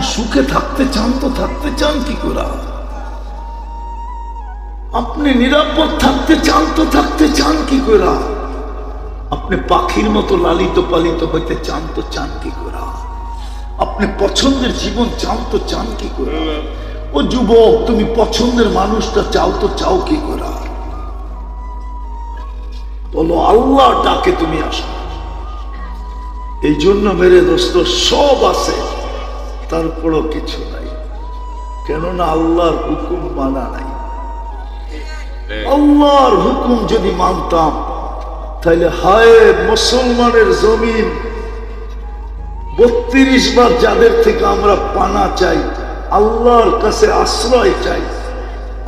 আপনি সুখে থাকতে চান তো থাকতে চান কি করে? আপনি নিরাপদ থাকতে চান তো থাকতে চান কি করে? আপনি পাখির মতো লালিত পালিত হইতে চান তো চান কি করে? আপনি পছন্দের জীবন চান তো চান কি করে? ও যুবক, তুমি পছন্দের মানুষটা চাও তো চাও কি করে? বলো আল্লাহ ডাকে তুমি আসো। এই জন্য মেরে দোস্ত, সব আছে। তারপরও কিছু নাই। কেননা আল্লাহর হুকুম মানা নাই। আল্লাহর হুকুম যদি মানতাম তাহলে হায় মুসলমানের জমিন, বত্রিশ বার যাদের থেকে আমরা পানা চাই, আল্লাহর কাছে আশ্রয় চাই,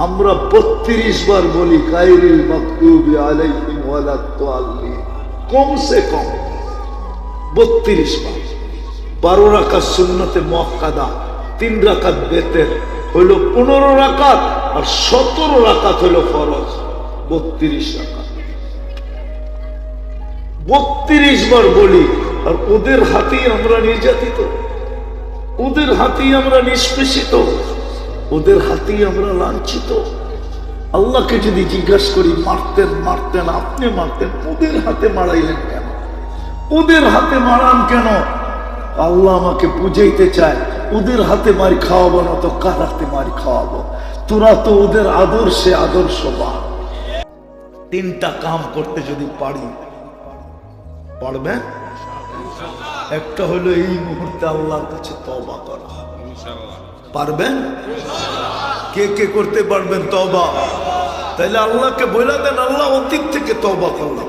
আমরা বত্রিশ বার বলি কাইরিল মকতুবি আলাইহিম কমসে কম বত্রিশ বার। বারো রাকাত সুন্নতে মক্কাদা তিন রাকাত বেতের হইল পনেরো রাকাত আর সতেরো রাকাত হইল ফরজ, বত্রিশ রাকাত। বত্রিশ বার বলি, আর ওদের হাতেই আমরা নির্যাতিত, ওদের হাতেই আমরা নিষ্পেষিত, ওদের হাতেই আমরা লাঞ্ছিত। আল্লাহকে যদি জিজ্ঞাসা করি, মারতেন মারতেন, আপনি মারতেন, ওদের হাতে মারাইলেন কেন? ওদের হাতে মারান কেন? আল্লাহ আমাকে বুঝাইতে চায়, ওদের হাতে মারি খাওয়াবো না তো কার হাতে মারি খাওয়াবো? তোরা তো ওদের আদর্শে আদর্শ বা তিনটা কাম করতে যদি পারি, পারবে? একটা হলো এই মুহূর্তে আল্লাহর কাছে তবা করা। পারবেন কে কে করতে পারবেন তবা তাইলে আল্লাহকে বলে দেন, আল্লাহ অতীত থেকে তবা করলাম।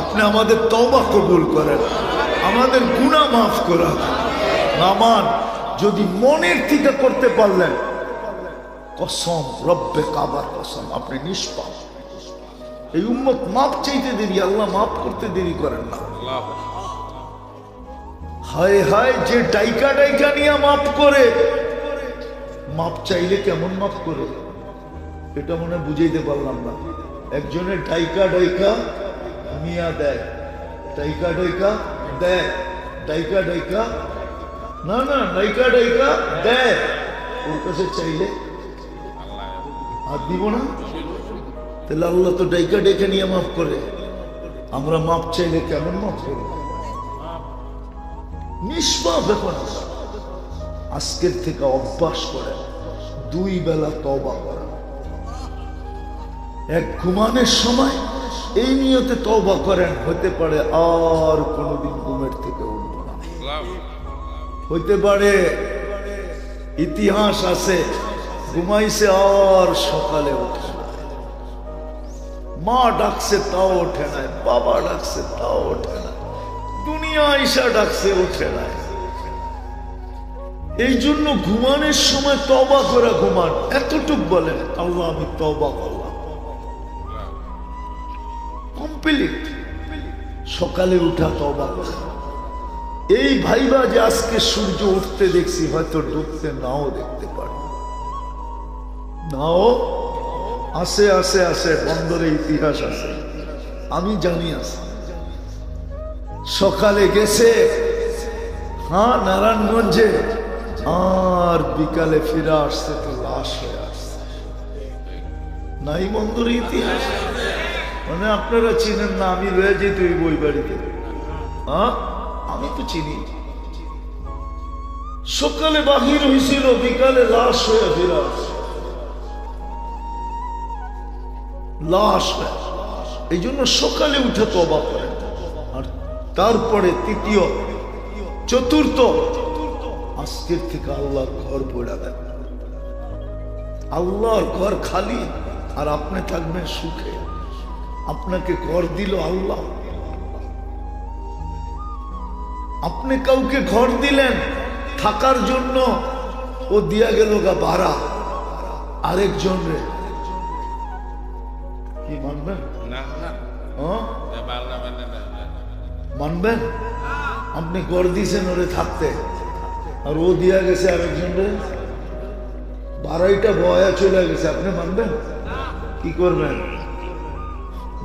আপনি আমাদের তবা কবুল করেন। আমাদের গুণা মাফ করা। নামান যদি মনের থেকে করতে পারলেন, কসম, রব্বে কাবার কসম, আপনি নিষ্পাপ। এই উম্মত মাপ চাইতে দেরি, আল্লাহ মাফ করতে দেরি করেন না। হায় হায়, যে ডাইকা ডাইকা নিয়ে মাফ করে, মাপ চাইলে কেমন মাফ করে? এটা মনে বুঝাইতে পারলাম না। একজনের ডাইকা ডাইকা মিয়া দেয়, ডাইকা ডাইকা ডাইকা না না ডাইকা ডাইকা দেয় ওর কাছে চাইলে। আর দিব না। তাহলে আল্লাহ তো ডাইকা ডেকে নিয়ে মাফ করে। আমরা মাপ চাইলে কেমন মাফ করব? নিষ্পাপ এখন আজকের থেকে অভ্যাস করে দুই বেলা তবা করা। এক ঘুমানের সময় এই নিয়তে তবা করেন, হতে পারে আর কোনোদিন ঘুমের থেকে উঠবো না। হইতে পারে ইতিহাস আছে, ঘুমাইছে আর সকালে উঠে মা ডাকছে, তাও ওঠে নাই বাবা ডাকছে, তাও ওঠে না। দুনিয়া আইসা ডাকছে ওঠে নাই এই জন্য ঘুমানোর সময় তবা করে ঘুমান। এতটুক বলেন, আল্লাহ আমি তবা করলাম। কমপ্লিট সকালে উঠা তবা এই ভাইবা যে আজকে সূর্য উঠতে দেখছি, হয়তো ডুবতে নাও দেখতে পারি। নাও, আসে আসে আসে, বন্দরে ইতিহাস আছে। আমি জানি আছে। সকালে গেছে হ্যাঁ নারায়ণগঞ্জে, আর বিকালে ফিরে আসছে তো লাশ হয়ে আসছে। নাই বন্ধুর ইতিহাস। মানে আপনারা চিনেন না, আমি রয়ে যেত ওই বই বাড়িতে। হ্যাঁ? আমি তো চিনি। সকালে বাহির হয়েছিল বিকালে লাশ হয়ে আসছে। লাশ এই জন্য সকালে উঠে তো অবাক করেন। আর তারপরে তৃতীয়, চতুর্থ, আজকের থেকে আল্লাহর ঘর পড়া দেন। আল্লাহর ঘর খালি, আর আপনি থাকবেন সুখে। আপনাকে ঘর দিল আল্লাহ। আপনি কাউকে ঘর দিলেন থাকার জন্য ও দিয়া গেল গা ভাড়া। আরেকজন রে। কি মানবেন? মানবেন? আপনি ঘর দিয়েছেন ওরে থাকতে। আর ও দিয়া গেছে আরেকজন রে। বারাইটা বয়া চলে গেছে আপনি মানবেন? কি করবেন?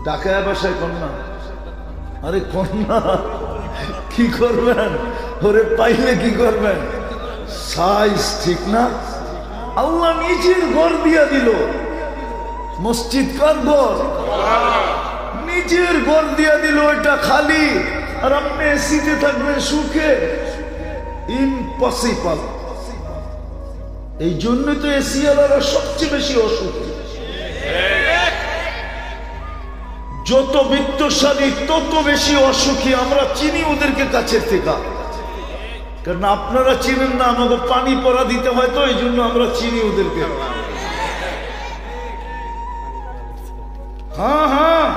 ডাকায় বাসায় কন্যা। আরে কন্যা, কি করবেন? ওরে পাইলে কি করবেন? সাইজ ঠিক না? আল্লাহ নিজের ঘর দিয়া দিল। মসজিদ কার ঘর? নিজের ঘর দিয়া দিল, ওইটা খালি। আর আপনি এসিতে থাকবেন সুখে। ইম্পসিবল এই জন্যই তো এসিওয়ালারা সবচেয়ে বেশি অসুখী। যত বিত্তশালী, তত বেশি অসুখী আমরা চিনি ওদেরকে কাছের থেকে। কারণ আপনারা চিনেন না, আমাকে পানি পরা দিতে হয় তো এই জন্য আমরা চিনি ওদেরকে। হ্যাঁ হ্যাঁ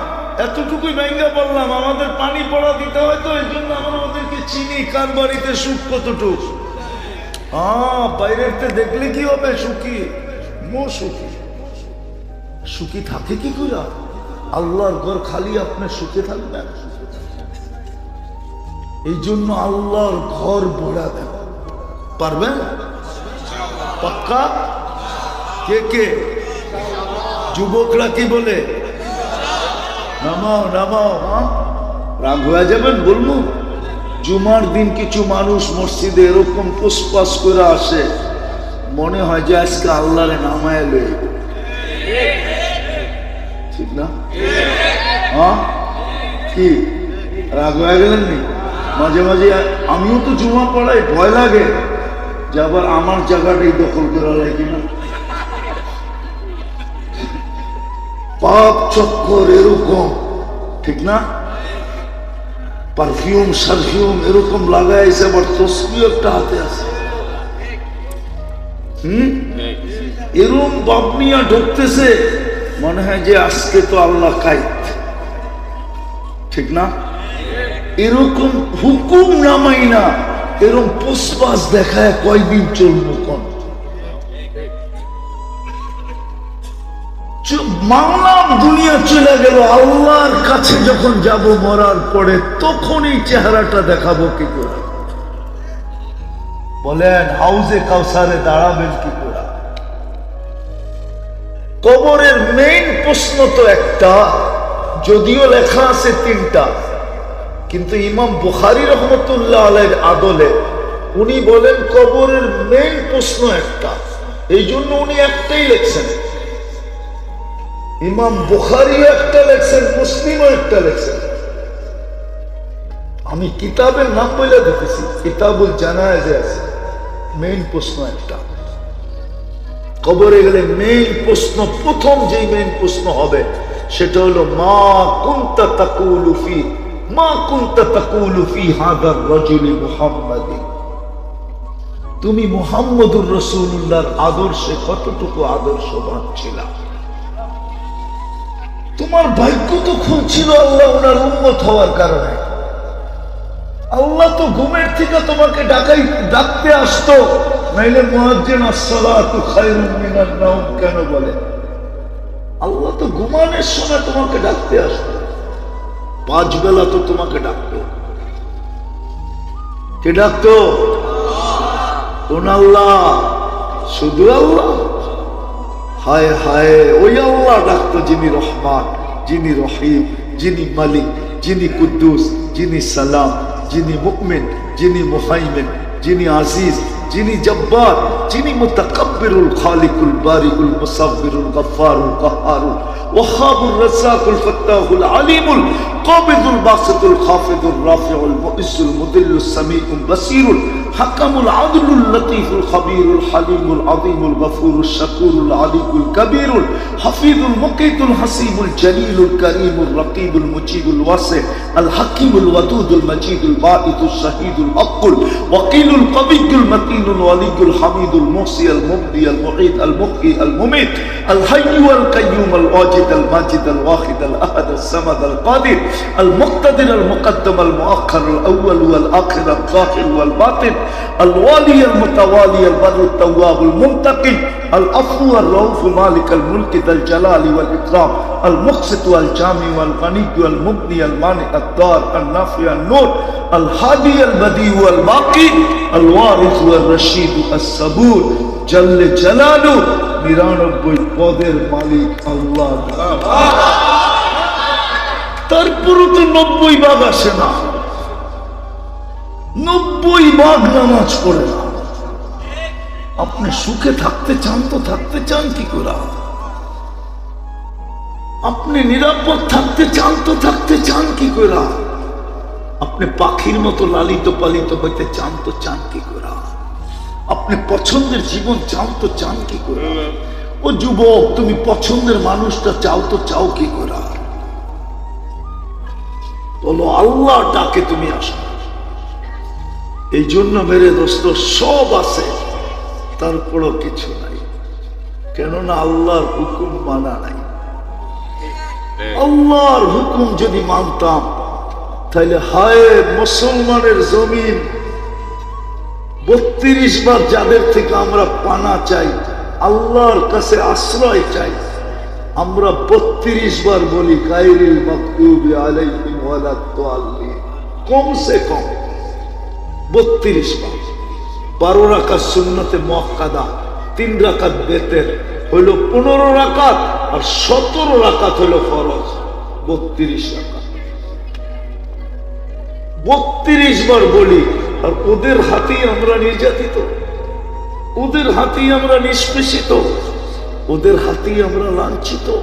এতটুকুই ব্যাঙ্গা বললাম আমাদের পানি পড়া দিতে হয় তো এই জন্য আমরা ওদেরকে চিনি। কার বাড়িতে সুখ কতটুক? হ্যাঁ বাইরের তে দেখলে কি হবে সুখী? মো সুখী। সুখী থাকে কি করে? আল্লাহর ঘর খালি আপনি সুখে থাকবেন এই জন্য আল্লাহর ঘর বড়া পারবেন পাক্কা? কে কে? যুবকরা কি বলে? নামাও নামাও হ্যাঁ? রাগ হয়ে যাবেন, বলব? জুমার দিন কিছু মানুষ মসজিদে এরকম পুষ্পাস করে আসে। মনে হয় যে আজকে আল্লাহরে নামায় ঠিক না? কি? রাগ হয়ে গেলেন নি? মাঝে মাঝে আমিও তো জুমা পড়াই ভয় লাগে যে আবার আমার জায়গাটাই দখল করা লাগে কিনা। পাপ চক্কর এরকম, ঠিক না? পারফিউম, সারফিউম এরকম লাগাইছে আবার তসবি একটা হাতে আছে। হুম? এরকম বাবনিয়া ঢুকতেছে, মনে হয় যে আজকে তো আল্লাহ কাইত ঠিক না? এরকম হুকুম নামাই না, এরকম পুষ্পাস দেখায় কয়দিন চলবো কোন? মানলাম দুনিয়া চলে গেল, আল্লাহর কাছে যখন যাব মরার পরে তখন এই চেহারাটা দেখাবো কি করে? বলেন, হাউজে কাউসারে দাঁড়াবেন কি করে? কবরের মেইন প্রশ্ন তো একটা যদিও লেখা আছে তিনটা, কিন্তু ইমাম বুখারি রহমতুল্লাহ আলের আদলে উনি বলেন কবরের মেইন প্রশ্ন একটা, এই জন্য উনি একটাই লেখছেন। ইমাম বুখারিও একটা লেখছেন, মুসলিমও একটা লেখছেন। আমি কিতাবের নাম বলে দেখেছি, কিতাবুল জানায় যে আছে মেইন প্রশ্ন একটা। কবরে গেলে মেইন প্রশ্ন, প্রথম যেই মেইন প্রশ্ন হবে সেটা হলো, মা কুন্তা তাকুলু ফি, মা কুন্তা তাকুলু ফি হাদার রাজুলি মুহাম্মাদি। তুমি মুহাম্মদুর রসুল্লাহর আদর্শে কতটুকু আদর্শবান ছিলা? তোমার ভাগ্য তো খুলছিল আল্লাহ ওনার উন্মত হওয়ার কারণে। আল্লাহ তো ঘুমের থেকে তোমাকে ডাকাই, ডাকতে আসতো, নাইলে মহাজিন আসসালাতু খায়রুম মিনান নাওম কেন বলে? আল্লাহ তো ঘুমানোর সময় তোমাকে ডাকতে আসতো পাঁচ বেলা তো তোমাকে ডাকতো কে ডাকতো? কোন আল্লাহ? শুধু আল্লাহ? হায় হায়, ওই আল্লাহ ডাকতো যিনি রহমান, যিনি রহিম, যিনি মালিক, যিনি কুদ্দুস, যিনি সালাম, যিনি মুকমিন যিনি মুহাইমিন। যিনি আজিজ যিনি জব্বার যিনি মুতাকাব্বিরুল খালিকুল বারিকুল মুসাব্বিরুল গফফারুল কাহ্হারুল ওয়াহাবুর রাজ্জাকুল ফাত্তাহুল আলিমুল কাবিদুল বাসিতুল খাফিদুল রাফিউল মুইজ্জুল মুদিল্লুস সামিউল বাসিরুল حكم العدل اللطيف الخبير الحليم العظيم الغفور الشكور العلي الكبير الحفيظ المقيت الحسيب الجليل الكريم الرقيب المجيب الواسع الحكيم الودود المجيد الباعث الشهيد الحق وقيل القوي المتين الولي الحميد المحصي المبدي المعيد المقي المميت الحي القيوم الواجد الماجد الواحد الأحد الصمد القادر المقتدر المقدم المؤخر الأول والآخر الظاهر والباطن الوالي المتوالي البر التواب المنتقي الأفو والرؤوف مالك الملك ذا الجلال والإكرام المقسط والجامع والغني والمبني المانئ الدار النافع النور الهادي البديع والباقي الوارث والرشيد الصبور جل جلاله নিরানব্বই পদের মালিক আল্লাহ الله. তো নব্বই ভাগ আসে নব্বই ভাগ নামাজ পড়ে। না আপনি সুখে থাকতে চান তো থাকতে চান, কি করে? আপনি নিরাপদ থাকতে চান তো থাকতে চান, কি করে? আপনি পাখির মতো লালিত পালিত হইতে চান তো চান, কি করে? আপনি পছন্দের জীবন চান তো চান, কি করে? ও যুবক, তুমি পছন্দের মানুষটা চাও তো চাও, কি করে? বলো আল্লাহ ডাকে তুমি আসো। এই জন্য মেরে দোস্ত, সব আছে, তারপরও কিছু নাই। কেননা আল্লাহর হুকুম মানা নাই। আল্লাহর হুকুম যদি মানতাম তাহলে হায় মুসলমানের জমিন, বত্রিশ বার যাদের থেকে আমরা পানা চাই, আল্লাহর কাছে আশ্রয় চাই, আমরা বত্রিশ বার বলি, কাইরিল মকতুবি আলাইহিম কমসে কম। বত্রিশ বার। বারো রাকাত সুন্নতে মক্কাদা তিন রাকাত বেতের হইল পনেরো রাকাত আর সতেরো রাকাত হইল ফরজ। বত্রিশ রাকাত। বত্রিশ বার বলি, আর ওদের হাতেই আমরা নির্যাতিত। ওদের হাতেই আমরা নিষ্পেষিত। ওদের হাতেই আমরা লাঞ্ছিত।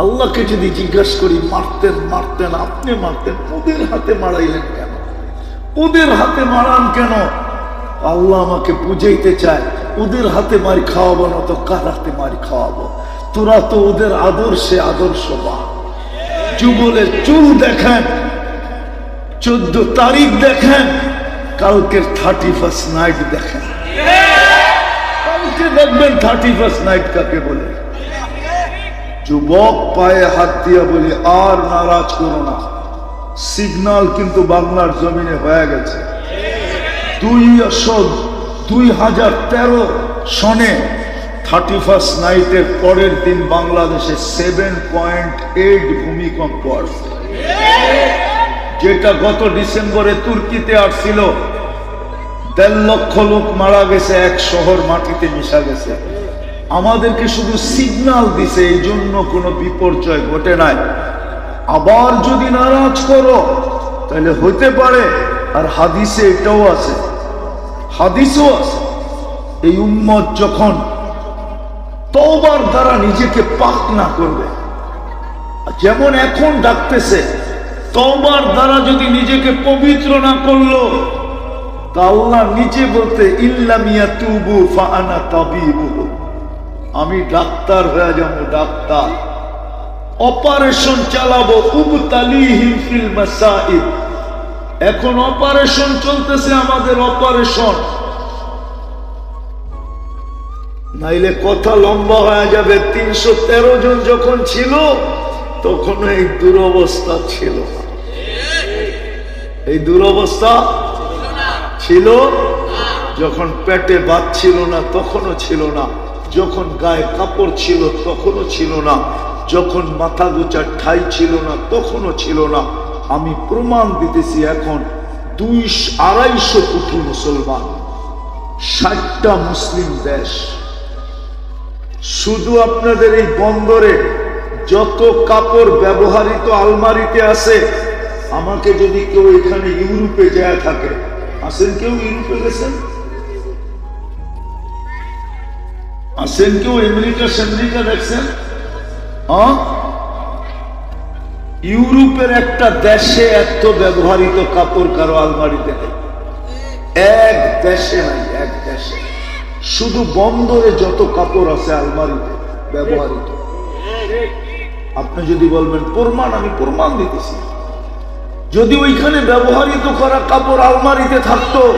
আল্লাহকে যদি জিজ্ঞাসা করি, মারতেন মারতেন, আপনি মারতেন, ওদের হাতে মারাইলেন ওদের হাতে মারান কেন? আল্লাহ আমাকে বুঝাইতে চায়, ওদের হাতে মারি খাওয়াবো, না তো কার হাতে মারি খাওয়াবো? তোরা তো ওদের আদর্শে আদর্শ বা যুগলের চুল দেখেন, চোদ্দ তারিখ দেখেন, কালকের থার্টি ফার্স্ট নাইট দেখেন। কালকে দেখবেন থার্টি ফার্স্ট নাইট কাকে বলে? যুবক পায়ে হাত দিয়া বলি, আর নারাজ করো না। সিগনাল কিন্তু বাংলার জমিনে হয়ে গেছে। দুই দুই হাজার তেরো সনে থার্টি ফার্স্ট নাইটের পরের দিন বাংলাদেশে সেভেন পয়েন্ট এইট ভূমিকম্প আসছে। যেটা গত ডিসেম্বরে তুর্কিতে আসছিল। দেড় লক্ষ লোক মারা গেছে, এক শহর মাটিতে মিশা গেছে। আমাদেরকে শুধু সিগনাল দিছে, এই জন্য কোনো বিপর্যয় ঘটে নাই। আবার যদি নারাজ করো, তাহলে হইতে পারে, আর হাদিসে এটাও আছে। হাদিসও আছে, এই উম্মত যখন তওবার দ্বারা নিজেকে পাক না করবে যেমন এখন ডাকতেছে, তওবার দ্বারা যদি নিজেকে পবিত্র না করল, তা আল্লাহ নিচে বলতে ইল্লামিয়া তুবু ফানা তাবিবু আমি ডাক্তার হয়ে যাব, ডাক্তার। অপারেশন চালাবো এখন অপারেশন চলতেছে আমাদের অপারেশন। নাইলে কথা লম্বা হয়ে যাবে, তিনশো তেরো জন যখন ছিল, তখন এই দুরবস্থা ছিল এই দুরবস্থা ছিল যখন পেটে ভাত ছিল না, তখনও ছিল না। যখন গায়ে কাপড় ছিল, তখনও ছিল না। যখন মাথা গোচার ঠাই ছিল না, তখনও ছিল না। আমি প্রমাণ দিতেছি এখন দুই আড়াইশো কোটি মুসলমান, ষাটটা মুসলিম দেশ। শুধু আপনাদের এই বন্দরে যত কাপড় ব্যবহারিত আলমারিতে আছে, আমাকে যদি কেউ এখানে ইউরোপে যায় থাকে আসেন কেউ ইউরোপে গেছেন? আসেন কেউ আমেরিকা সেমেরিকা দেখছেন? ইউরোপের একটা দেশে এত ব্যবহৃত কাপড় কারও আলমারিতে নেই। এক দেশে নাই, এক দেশে। শুধু বন্দরে যত কাপড় আছে আলমারিতে ব্যবহৃত। আপনি যদি বলবেন, প্রমাণ, আমি প্রমাণ দিতেছি। যদি ওইখানে ব্যবহৃত করা কাপড় আলমারিতে থাকতো,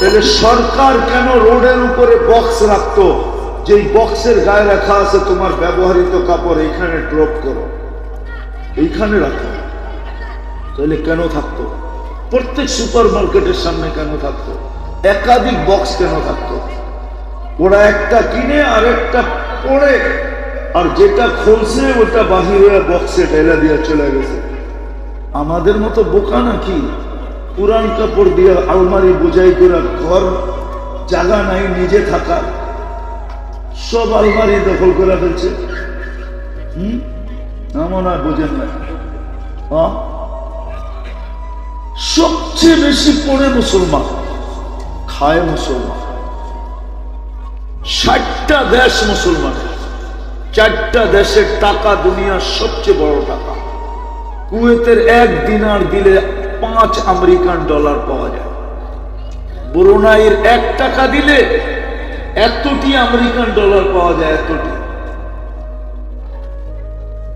তাহলে সরকার কেন রোডের উপরে বক্স রাখতো? যেই বক্সের গায়ে রাখা আছে তোমার ব্যবহৃত কাপড়, এইখানে ড্রপ করো। এইখানে রাখো। তাহলে কেন থাকতো? প্রত্যেক সুপার মার্কেটের সামনে কেন থাকতো? একাধিক বক্স কেন থাকতো? ওরা একটা কিনে আর একটা পরে আর যেটা খুলছে, ওটা বাহির হয়ে বক্সে ঢেলে দিয়ে চলে গেছে। আমাদের মতো বোকা নাকি? পুরান কাপড় দিয়ে আলমারি বোঝাই করে ঘর, জায়গা নাই, নিজে থাকা। সব আলমারি দখল করে ফেলছে। এমন আর বোঝেন না? সবচেয়ে বেশি পড়ে মুসলমান। খায় মুসলমান। চারটা দেশ মুসলমান। চারটা দেশের টাকা দুনিয়ার সবচেয়ে বড় টাকা। কুয়েতের এক দিনার দিলে পাঁচ আমেরিকান ডলার পাওয়া যায়। ব্রুনাইয়ের এক টাকা দিলে এতটি আমেরিকান ডলার পাওয়া যায়, এতটি।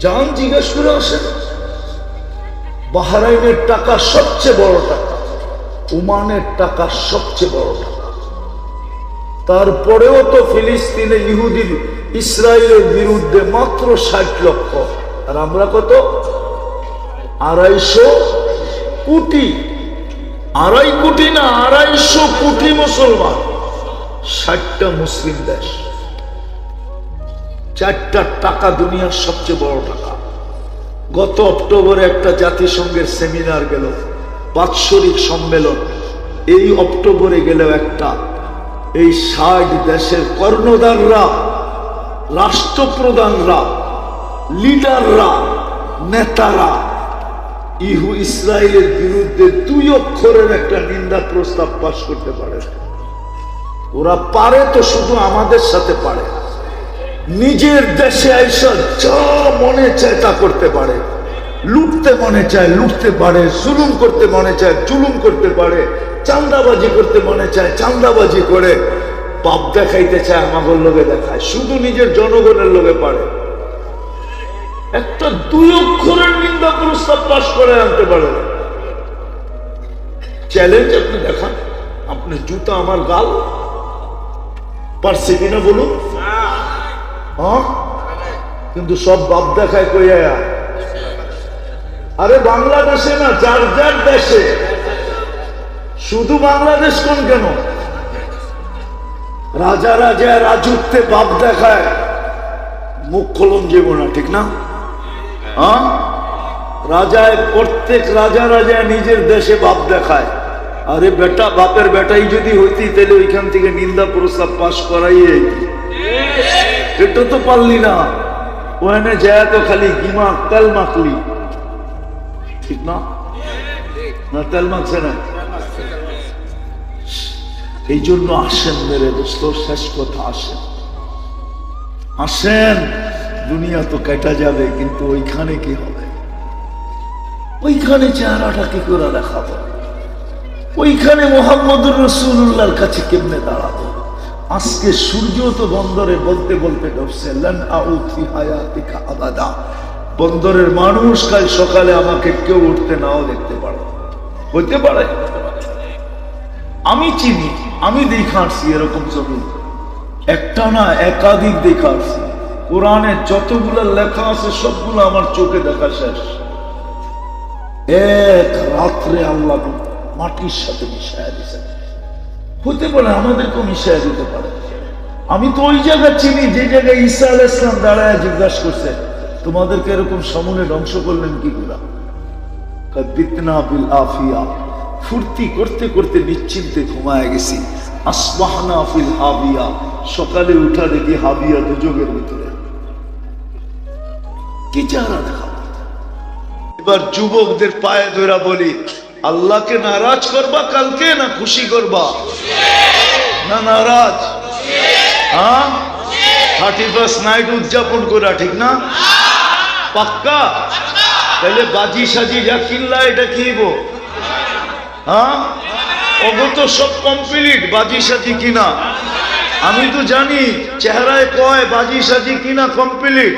যান জিজ্ঞেস করে আসেন, বাহারাইনের টাকা সবচেয়ে বড় টাকা, ওমানের টাকা সবচেয়ে বড় টাকা। তারপরেও তো ফিলিস্তিনে ইহুদির ইসরায়েলের বিরুদ্ধে মাত্র ষাট লক্ষ, আর আমরা কত? আড়াইশো কোটি। আড়াই কোটি না, আড়াইশো কোটি মুসলমান। ষাটটা মুসলিম দেশ। চারটা টাকা দুনিয়ার সবচেয়ে বড় টাকা। গত অক্টোবরে একটা জাতিসংঘের সেমিনার গেল, বাৎসরিক সম্মেলন। এই অক্টোবরে গেল একটা। এই ষাট দেশের কর্ণদাররা রাষ্ট্রপ্রধানরা, লিডাররা, নেতারা, ইহু ইসরায়েলের বিরুদ্ধে দুই অক্ষরের একটা নিন্দা প্রস্তাব পাশ করতে পারে। ওরা পারে তো শুধু আমাদের সাথে পারে। নিজের দেশে আইসা যা মনে চায় তা করতে পারে। লুটতে মনে চায়, লুটতে পারে, জুলুম করতে মনে চায়, জুলুম করতে পারে চান্দাবাজি করতে মনে চায় চান্দাবাজি করে পাপ দেখাইতে চায় আমাদের লোকে দেখায়। শুধু নিজের জনগণের লোকে পারে। একটা দুই অক্ষরের নিন্দা প্রস্তাব পাশ করে আনতে পারে। চ্যালেঞ্জ আপনি দেখান। আপনি জুতা আমার গাল পারছে কিনা বলুন? হ্যাঁ? কিন্তু সব বাপ দেখায় কইয়া আরে বাংলাদেশে না, যার যার দেশে। শুধু বাংলাদেশ কোন কেন? রাজা রাজা রাজত্বে বাপ দেখায়। মুখ খোলন যাব না ঠিক না? হ্যাঁ? রাজায় প্রত্যেক রাজা রাজা নিজের দেশে বাপ দেখায়। আরে বেটা, বাপের বেটাই যদি হইতি, তাহলে ওইখান থেকে নিন্দা প্রস্তাব পাশ করাই এটা তো পারলি না। ওখানে যায় তো খালি গিমা, তেল মাখলি। ঠিক না? না, তেল মাখছে না? এই জন্য আসেন মেরে দোস্ত শেষ কথা আসেন। আসেন, দুনিয়া তো কেটা যাবে, কিন্তু ওইখানে কি হবে? ওইখানে চেহারাটা কি করে দেখাবো? ওইখানে মোহাম্মদুর রসুল্লাহর কাছে কেমনে দাঁড়াবো? আজকে সূর্য তো বন্দরে বলতে বলতে বন্দরের মানুষ কাল সকালে আমাকে কেউ উঠতে নাও দেখতে পারে। হইতে পারে। আমি চিনি, আমি দেখা আসছি এরকম ছবি একটা না একাধিক দেখা আসছি কোরআনে যতগুলো লেখা আছে, সবগুলো আমার চোখে দেখা শেষ। এক রাত্রে আল্লাহ মাটির সাথে মিশাইয়া দিছে। হতে পারে আমাদেরকেও মিশাইয়া দিতে পারে। আমি তো ওই জায়গা চিনি, যে জায়গায় ঈসা আল ইসলাম দাঁড়ায় জিজ্ঞাসা করছে, তোমাদেরকে এরকম সমনে ধ্বংস করলেন কি করে? বিতনা বিল আফিয়া। ফুর্তি করতে করতে নিশ্চিন্তে ঘুমায় গেছি। ফিল হাবিয়া। সকালে উঠা দেখি হাবিয়া দুযোগের ভিতরে। কি চেহারা দেখা এবার যুবকদের পায়ে ধরা বলি। আল্লাহকে নারাজ করবা, কালকে না খুশি করবা? না নারাজ? হ্যাঁ? থার্টি ফার্স্ট নাইট উদযাপন করা ঠিক না? পাক্কা? তাহলে বাজি সাজি যা কিনলা, এটা কিনব হ্যাঁ? ওগো তো সব কমপ্লিট বাজি সাজি কিনা। আমি তো জানি চেহারায় কয় বাজি সাজি কিনা কমপ্লিট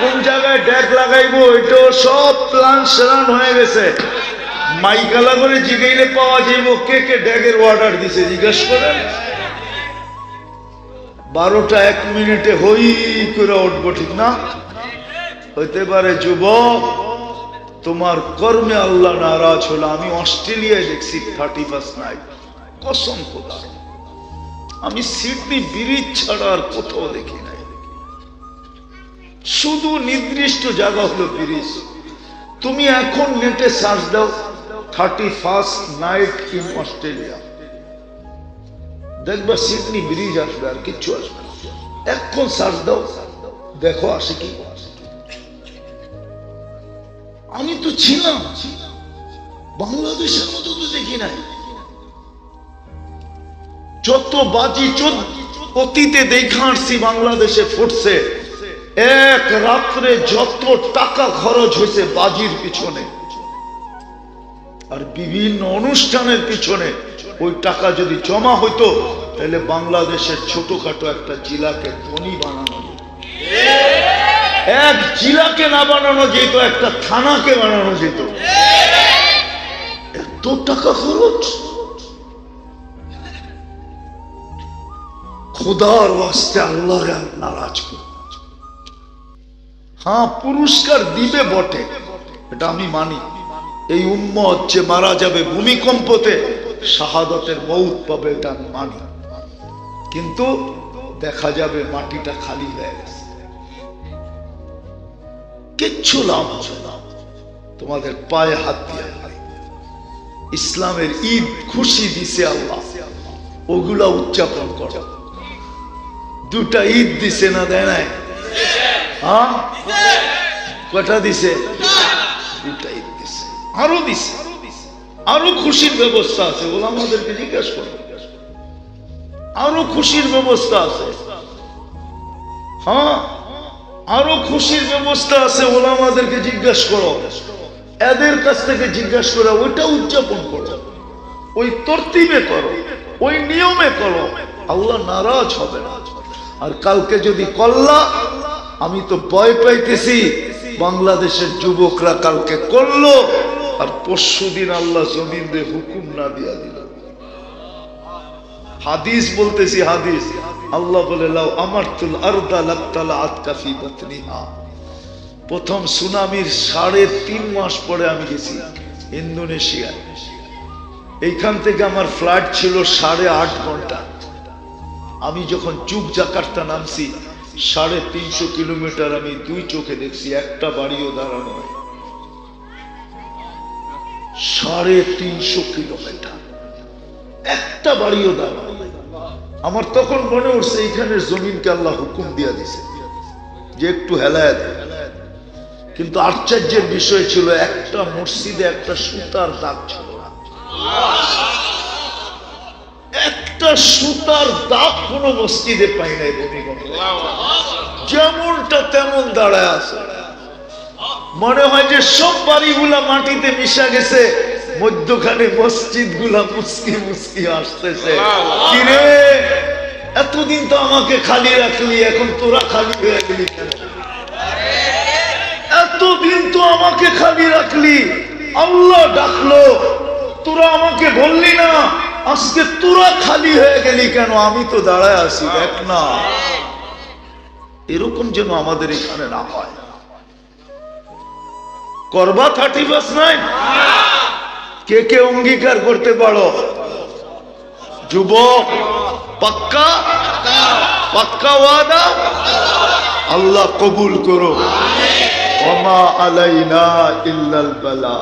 কোন জায়গায় ড্যাক লাগাইবো, এটাও সব প্ল্যান হয়ে গেছে। মাইকালা করে জিগাইলে পাওয়া যাইব কে কে ড্যাগের অর্ডার দিছে, জিজ্ঞেস করেন। বারোটা এক মিনিটে হই করে উঠবো, ঠিক না? হইতে পারে যুবক, তোমার কর্মে আল্লাহ নারাজ হলো, আমি অস্ট্রেলিয়ায় দেখছি থার্টি ফার্স্ট নাইট কসম খোদা। আমি সিডনি ব্রিজ ছাড়া আর কোথাও দেখি নাই। শুধু নির্দিষ্ট জায়গা হলো ব্রিজ। তুমি এখন নেটে সার্চ দাও। Thirty first night in Australia দেখবা সিডনি ব্রিজ আসবে আর কিচ্ছু আসবে না। এখন সার্চ দাও, দেখো আসে কি। আমি তো ছিলাম। বাংলাদেশের মতো তো দেখি নাই। যত বাজি চোদ্দ অতীতে দেখা আসছি বাংলাদেশে ফুটছে। এক রাত্রে যত টাকা খরচ হয়েছে বাজির পিছনে। আর বিভিন্ন অনুষ্ঠানের পিছনে ওই টাকা যদি জমা হইতো, তাহলে বাংলাদেশের ছোটখাটো একটা জেলাকে ধনী বানানো এক জেলাকে না বানানো যেত, একটা থানাকে বানানো যেত। এত টাকা খরচ। খোদার ওয়াস্তে আল্লাহ নারাজ করে। হ্যাঁ পুরস্কার দিবে বটে, এটা আমি মানি। এই উম্মত যে মারা যাবে ভূমিকম্পতে, শাহাদতের মৌত পাবে এটা মানি। কিন্তু দেখা যাবে মাটিটা খালি হয়ে গেছে। কিচ্ছু লাভ হবে না। তোমাদের পায়ে হাত দিয়ে ইসলামের ঈদ খুশি দিছে আল্লাহ। ওগুলা উদযাপন করো। দুটা ঈদ দিছে না দেয় নাই? হ্যাঁ? কটা দিছে? দুটা ঈদ। আরও দিছে। আরও খুশির ব্যবস্থা আছে বলে আমাদেরকে জিজ্ঞাসা করো। আরও খুশির ব্যবস্থা আছে। হ্যাঁ? আরও খুশির ব্যবস্থা আছে বলে আমাদেরকে জিজ্ঞাসা করো। এদের কাছ থেকে জিজ্ঞাসা করে ওইটা উদযাপন করো। ওই তরতিবে করো। ওই নিয়মে করো। আল্লাহ নারাজ হবে না। আর কালকে যদি করলা, আমি তো ভয় পাইতেছি, বাংলাদেশের যুবকরা কালকে করল আর পরশু দিন আল্লাহ জমিন দিয়ে হুকুম না দিয়া দিল। হাদিস বলতেছি হাদিস। আল্লাহ বলে লাও আমার তুল আরদা লাক্তালা আতকাফি বাতনিহা। প্রথম সুনামির সাড়ে তিন মাস পরে আমি গেছি ইন্দোনেশিয়ায় এইখান থেকে আমার ফ্লাইট ছিল সাড়ে আট ঘণ্টা। আমি যখন চুপ জাকার্তা নামছি, সাড়ে তিনশো কিলোমিটার আমি দুই চোখে দেখছি, একটা বাড়িও দাঁড়ানো হয় সাড়ে তিনশো কিলোমিটার। একটা বাড়িও নাই। আমার তখন মনে উঠছে, এইখানের জমিনকে আল্লাহ হুকুম দিয়া দিছে, যে একটু হেলায় দেয় কিন্তু আশ্চর্যের বিষয় ছিল, একটা মসজিদে একটা সুতার দাগ ছিল না। একটা সুতার দাগ কোন মসজিদে পাই নাই যেমনটা তেমন দাঁড়ায় আছে। মনে হয় যে সব বাড়িগুলা মাটিতে মিশা গেছে মধ্যখানে মসজিদগুলা মুসকি মুসকি আসতেছে। কিরে এতদিন তো আমাকে খালি রাখলি এখন তোরা খালি হয়ে গেলি কেন? এতদিন তো আমাকে খালি রাখলি আল্লাহ ডাকলো তোরা আমাকে বললি না আজকে তোরা খালি হয়ে গেলি কেন? আমি তো দাঁড়ায় আছি দেখ না। এরকম যেন আমাদের এখানে না হয়। করবা থার্টি ফার্স্ট নাইট কে কে অঙ্গীকার করতে পারো? যুবক, পাক্কা? পাক্কা ওয়াদা? আল্লাহ কবুল করো। ওমা আলাইনা ইল্লাল বালা।